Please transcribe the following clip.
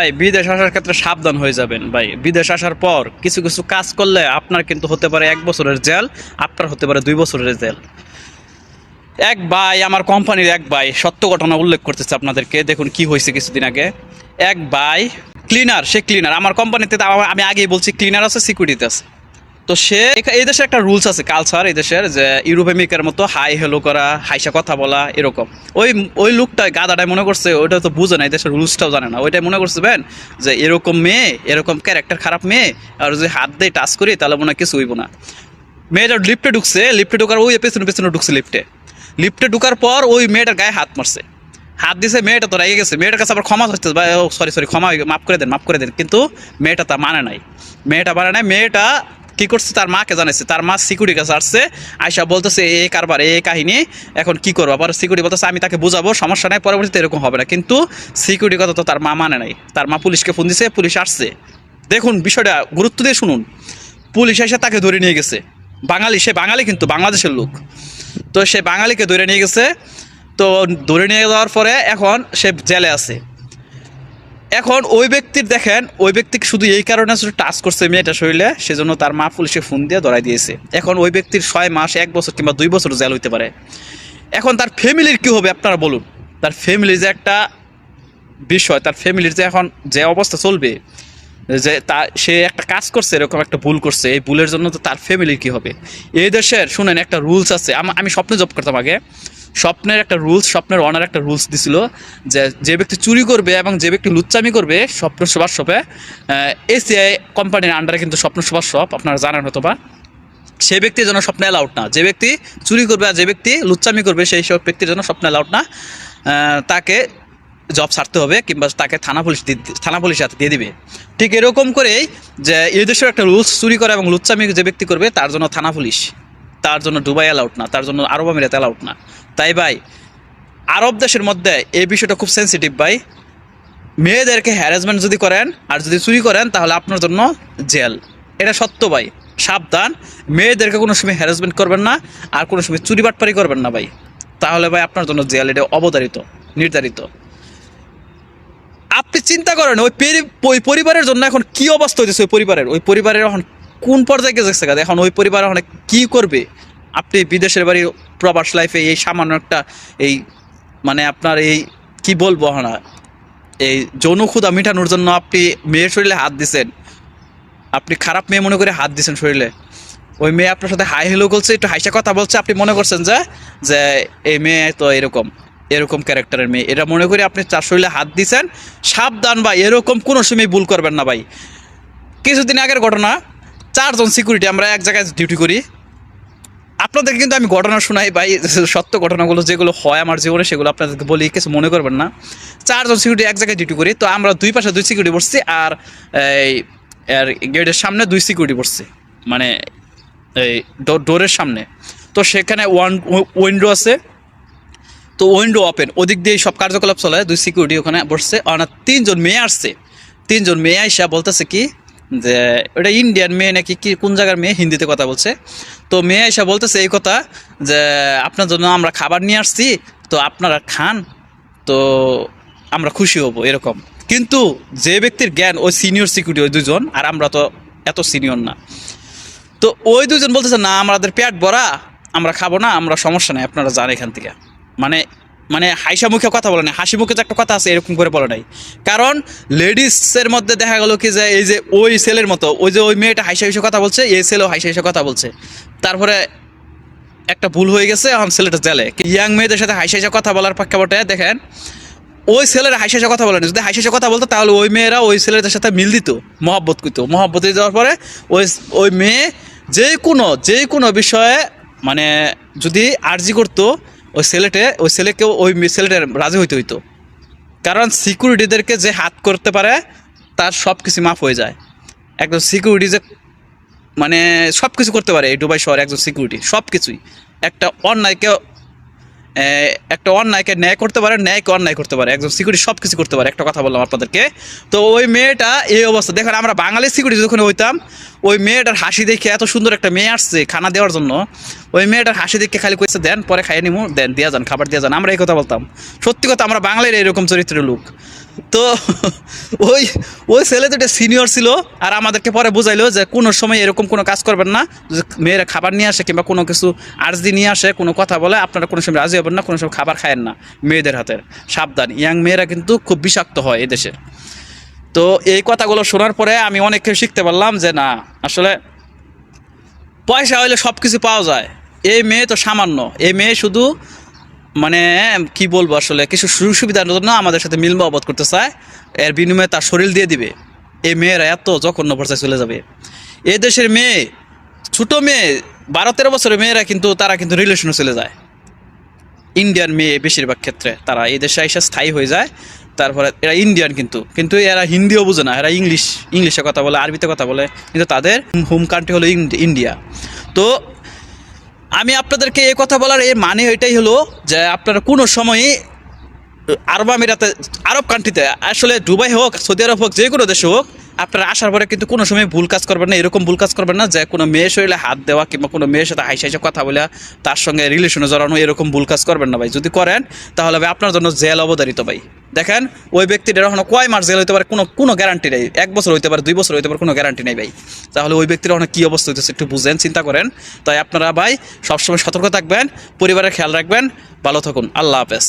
ভাই, বিদেশ আসার ক্ষেত্রে সাবধান হয়ে যাবেন ভাই। বিদেশ আসার পর কিছু কিছু কাজ করলে আপনার কিন্তু হতে পারে এক বছরের জেল, আপনার হতে পারে দুই বছরের জেল। এক ভাই, আমার কোম্পানির এক ভাই, সত্য ঘটনা উল্লেখ করতেছে আপনাদেরকে। দেখুন কি হয়েছে কিছুদিন আগে। এক ভাই ক্লিনার সে ক্লিনার আমার কোম্পানিতে আমি আগেই বলছি ক্লিনার আছে সিকিউরিটি আছে। তো সে এই দেশে একটা রুলস আছে কালচার এই দেশের, যে ইউরোপেমিকের মতো হাই হেলো করা হাইসা কথা বলা, এরকম। ওই ওই লুকটা গাদাটাই মনে করছে, ওইটা তো বুঝে না, এই দেশের রুলসটাও জানে না। ওইটাই মনে করছে, বেন, যে এরকম মেয়ে, এরকম ক্যারেক্টার খারাপ মেয়ে, আর যদি হাত দিয়ে টাচ করি, তাহলে মনে কিছু হইব না। মেয়েটা লিফটে ঢুকছে লিফটে ঢুকার ওই পেছনে পেছনে ঢুকছে লিফটে লিফটে ঢুকার পর ওই মেয়েটার গায়ে হাত মারছে। হাত দিছে, মেয়েটা তো রেগে গেছে। মেয়েটার কাছে আবার ক্ষমা হচ্ছে সরি সরি ক্ষমা মাফ করে দেন, মাফ করে দেন। কিন্তু মেয়েটা তা মানে নাই। মেয়েটা মানে নাই, মেয়েটা কি করছে? তার মাকে জানাইছে। তার মা সিকিউরিটি কাছে আসছে আয়সা বলতেছে এই কারবার এই কাহিনী, এখন কি করব? আবার সিকিউরিটি বলতেছে, আমি তাকে বোঝাবো, সমস্যা নাই, পরবর্তীতে এরকম হবে না। কিন্তু সিকিউরিটি কথা তো তার মা মানে নাই। তার মা পুলিশকে ফোন দিছে, পুলিশ আসছে। দেখুন, বিষয়টা গুরুত্ব দিয়ে শুনুন। পুলিশ এসে তাকে ধরে নিয়ে গেছে। বাঙালি, সে বাঙালি কিন্তু বাংলাদেশের লোক। তো সে বাঙালিকে ধরে নিয়ে গেছে। তো ধরে নিয়ে যাওয়ার পরে এখন সে জেলে আছে। এখন ওই ব্যক্তির দেখেন, ওই ব্যক্তিকে শুধু এই কারণে শুধু টাচ করছে মেয়েটা শরীরে, সেজন্য তার মা পুলিশে ফোন দিয়ে ধরাই দিয়েছে। এখন ওই ব্যক্তির ছয় মাস, এক বছর কিংবা দুই বছর জেল হইতে পারে। এখন তার ফ্যামিলির কি হবে আপনারা বলুন? তার ফ্যামিলির যে একটা বিষয়, তার ফ্যামিলির যে এখন যে অবস্থা চলবে, যে তা, সে একটা কাজ করছে, এরকম একটা ভুল করছে, এই ভুলের জন্য তো তার ফ্যামিলির কি হবে? এই দেশের, শুনেন, একটা রুলস আছে। আম- আমি স্বপ্নে জব করতাম আগে। স্বপ্নের একটা রুলস স্বপ্নের অনার একটা রুলস দিছিল যে যে ব্যক্তি চুরি করবে এবং যে ব্যক্তি লুচ্চামি করবে স্বপ্ন সুভাষ শপে এসিআই কোম্পানির আন্ডারে কিন্তু স্বপ্ন সুভাষ শপ আপনারা জানেন হতো বা সে ব্যক্তির জন্য স্বপ্নে অ্যালাউড না, যে ব্যক্তি চুরি করবে আর যে ব্যক্তি লুচ্চামি করবে সেই সব ব্যক্তির জন্য স্বপ্ন অ্যালাউড না তাকে জব ছাড়তে হবে কিংবা তাকে থানা পুলিশ থানা পুলিশ হাতে দিয়ে দিবে। ঠিক এরকম করেই যে এই দেশের একটা রুলস চুরি করা এবং লুচ্চামি যে ব্যক্তি করবে তার জন্য থানা পুলিশ তার জন্য দুবাই অ্যালাউড না, তার জন্য আরব আমিরাত অ্যালাউড না। তাই ভাই, আরব দেশের মধ্যে এই বিষয়টা খুব সেন্সিটিভ ভাই। মেয়েদেরকে হ্যারাসমেন্ট যদি করেন আর যদি চুরি করেন, তাহলে আপনার জন্য জেল এটা সত্য ভাই, সাবধান। মেয়েদেরকে কোনো সময় হ্যারাসমেন্ট করবেন না আর কোনো সময় চুরি বাটপারি করবেন না ভাই। তাহলে ভাই আপনার জন্য জেল এটা অবধারিত, নির্ধারিত। আপনি চিন্তা করেন, ওই পরিবারের জন্য এখন কি অবস্থা হয়েছে ওই পরিবারের? ওই পরিবারের এখন কোন পর্যায়ে গেছে? এখন ওই পরিবার এখন কি করবে? আপনি বিদেশের বাড়ি প্রবাস লাইফে এই সামান্য একটা এই মানে আপনার এই কি বলব না এই যৌন ক্ষুদা মিটানোর জন্য আপনি মেয়ের শরীরে হাত দিছেন। আপনি খারাপ মেয়ে মনে করে হাত দিছেন শরীরে। ওই মেয়ে আপনার সাথে হাই হেলো বলছে একটু হাইসা কথা বলছে, আপনি মনে করছেন যে যে এই মেয়ে তো এরকম এরকম ক্যারেক্টারের মেয়ে। এটা মনে করে আপনি চার শরীরে হাত দিছেন, সাবধান ভাই, এরকম কোনো সময় ভুল করবেন না ভাই। কিছুদিন আগের ঘটনা চারজন সিকিউরিটি আমরা এক জায়গায় ডিউটি করি। আপনাদের কিন্তু আমি ঘটনা শোনাই ভাই, সত্য ঘটনাগুলো যেগুলো হয় আমার জীবনে সেগুলো আপনাদেরকে বলি, কিছু মনে করবেন না। চারজন সিকিউরিটি এক জায়গায় ডিউটি করি, তো আমরা দুই পাশে দুই সিকিউরিটি বসছি আর এই, আর গেটের সামনে দুই সিকিউরিটি বসছে মানে এই ডোরের সামনে। তো সেখানে ওয়ান উইন্ডো আছে, তো উইন্ডো ওপেন ওদিক দিয়ে সব কার্যকলাপ চলে, দুই সিকিউরিটি ওখানে বসছে, আর তিনজন মেয়ে আসছে। তিনজন মেয়ে আইসা বলতেছে কি যে ওটা ইন্ডিয়ান মেয়ে নাকি কি, কোন জায়গার মেয়ে? হিন্দিতে কথা বলছে। তো মেয়ে এসে বলতেছে এই কথা যে, আপনার জন্য আমরা খাবার নিয়ে আসছি, তো আপনারা খান, তো আমরা খুশি হব, এরকম। কিন্তু যে ব্যক্তির জ্ঞান, ওই সিনিয়র সিকিউরিটি ওই দুজন, আর আমরা তো এত সিনিয়র না। তো ওই দুজন বলতেছে, না আমাদের পেট ভরা, আমরা খাব না, আমরা সমস্যা নেই, আপনারা যান এখান থেকে। মানে মানে হাইসা মুখে কথা বলে নাই, হাসি মুখে যে একটা কথা আছে, এরকম করে বলে নাই। কারণ লেডিসের মধ্যে দেখা গেল কি যে, এই যে ওই ছেলের মতো, ওই যে ওই মেয়েটা হাইসা হাইসা কথা বলছে, এই ছেলেও হাইসা হাইসা কথা বলছে। তারপরে একটা ভুল হয়ে গেছে, এখন ছেলেটা জেলে। ইয়াং মেয়েদের সাথে হাইসা হাইসা কথা বলার প্রেক্ষাপটে দেখেন, ওই ছেলেরা হাইসা হাইসা কথা বলে না যদি হাইসা কথা বলতো, তাহলে ওই মেয়েরা ওই ছেলেদের সাথে মিল দিত, মহব্বত করতো। মহব্বত দিয়ে যাওয়ার পরে ওই ওই মেয়ে যে কোনো যে কোনো বিষয়ে মানে যদি আর্জি করতো ওই ছেলেটে, ওই ছেলেকেও ওই ছেলেটা রাজি হইতে হইতো। কারণ সিকিউরিটিদেরকে যে হাত করতে পারে, তার সব কিছু মাফ হয়ে যায়। একজন সিকিউরিটি যে মানে সব কিছু করতে পারে এই দুবাই শহরে একজন সিকিউরিটি সব কিছুই একটা অন্যায়কে একটা অন্যায়কে ন্যায় করতে পারে, ন্যায়কে অন্যায় করতে পারে। একজন সিকিউরিটি সব কিছু করতে পারে। একটা কথা বললাম আপনাদেরকে। তো ওই মেয়েটা এই অবস্থা দেখেন, আমরা বাঙালি সিকিউরিটি যখন হইতাম ওই মেয়েটার হাসি দেখে এত সুন্দর একটা মেয়ে আসছে খানা দেওয়ার জন্য। ওই মেয়েটার হাসি দেখে খালি কইছে, দেন, পরে খাইয়ে নিমু, দেন, দিয়া যান, খাবার দিয়া যান। আমরা এই কথা বলতাম। সত্যি কথা, আমরা বাংলার এরকম চরিত্রের লোক। তো ওই ওই ছেলে দুটো সিনিয়র ছিল আর আমাদেরকে পরে বুঝাইলো যে কোনো সময় এরকম কোনো কাজ করবেন না। যে মেয়েরা খাবার নিয়ে আসে কিংবা কোনো কিছু আর্জি নিয়ে আসে, কোনো কথা বলে, আপনারা কোনো সময় রাজি হবেন না, কোনো সময় খাবার খায়েন না মেয়েদের হাতের সাবধান, ইয়াং মেয়েরা কিন্তু খুব বিষাক্ত হয় এদেশের তো এই কথাগুলো শোনার পরে আমি অনেক কিছু শিখতে পারলাম যে না, আসলে পয়সা হইলে সব কিছু পাওয়া যায়। এই মেয়ে তো সামান্য। এই মেয়ে শুধু মানে কি বলব আসলে, কিছু সুযোগ সুবিধার জন্য আমাদের সাথে মিল মহব্বত করতে চায়। এর বিনিময়ে তার শরীর দিয়ে দিবে। এই মেয়েরা এত জঘন্য পর্যায়ে চলে যাবে। এই দেশের মেয়ে, ছোটো মেয়ে, বারো তেরো বছরের মেয়েরা কিন্তু, তারা কিন্তু রিলেশনে চলে যায়। ইন্ডিয়ান মেয়ে বেশিরভাগ ক্ষেত্রে তারা এই দেশে এসে স্থায়ী হয়ে যায়। তারপরে এরা ইন্ডিয়ান কিন্তু। কিন্তু এরা হিন্দিও বুঝে না, এরা ইংলিশ ইংলিশে কথা বলে, আরবিতে কথা বলে। কিন্তু তাদের হোম কান্ট্রি হলো ইন্ড- ইন্ডিয়া তো আমি আপনাদেরকে এই কথা বলার এর মানে এটাই হলো যে আপনারা কোনো সময়ই আরব আমিরাতে, আরব কান্ট্রিতে আসলে দুবাই হোক, সৌদি আরব হোক যে কোনো দেশে হোক আপনারা আসার পরে কিন্তু কোনো সময় ভুল কাজ করবেন না, এরকম ভুল কাজ করবেন না যে কোনো মেয়ের শরীরে হাত দেওয়া কিংবা কোনো মেয়ের সাথে হাইসা কথা বলে তার সঙ্গে রিলেশনে জড়ানো, এরকম ভুল কাজ করবেন না ভাই। যদি করেন, তাহলে ভাই আপনার জন্য জেল অবধারিত ভাই। দেখেন, ওই ব্যক্তিটার এখনও কয় মাস জেল হইতে পারে কোনো কোনো গ্যারান্টি নেই। এক বছর হইতে পারে, দুই বছর হইতে পারে কোনো গ্যারান্টি নেই ভাই। তাহলে ওই ব্যক্তির এখন কী অবস্থা হইতেছে একটু বুঝেন, চিন্তা করেন। তাই আপনারা ভাই সবসময় সতর্ক থাকবেন, পরিবারের খেয়াল রাখবেন। ভালো থাকুন। আল্লাহ হাফেজ।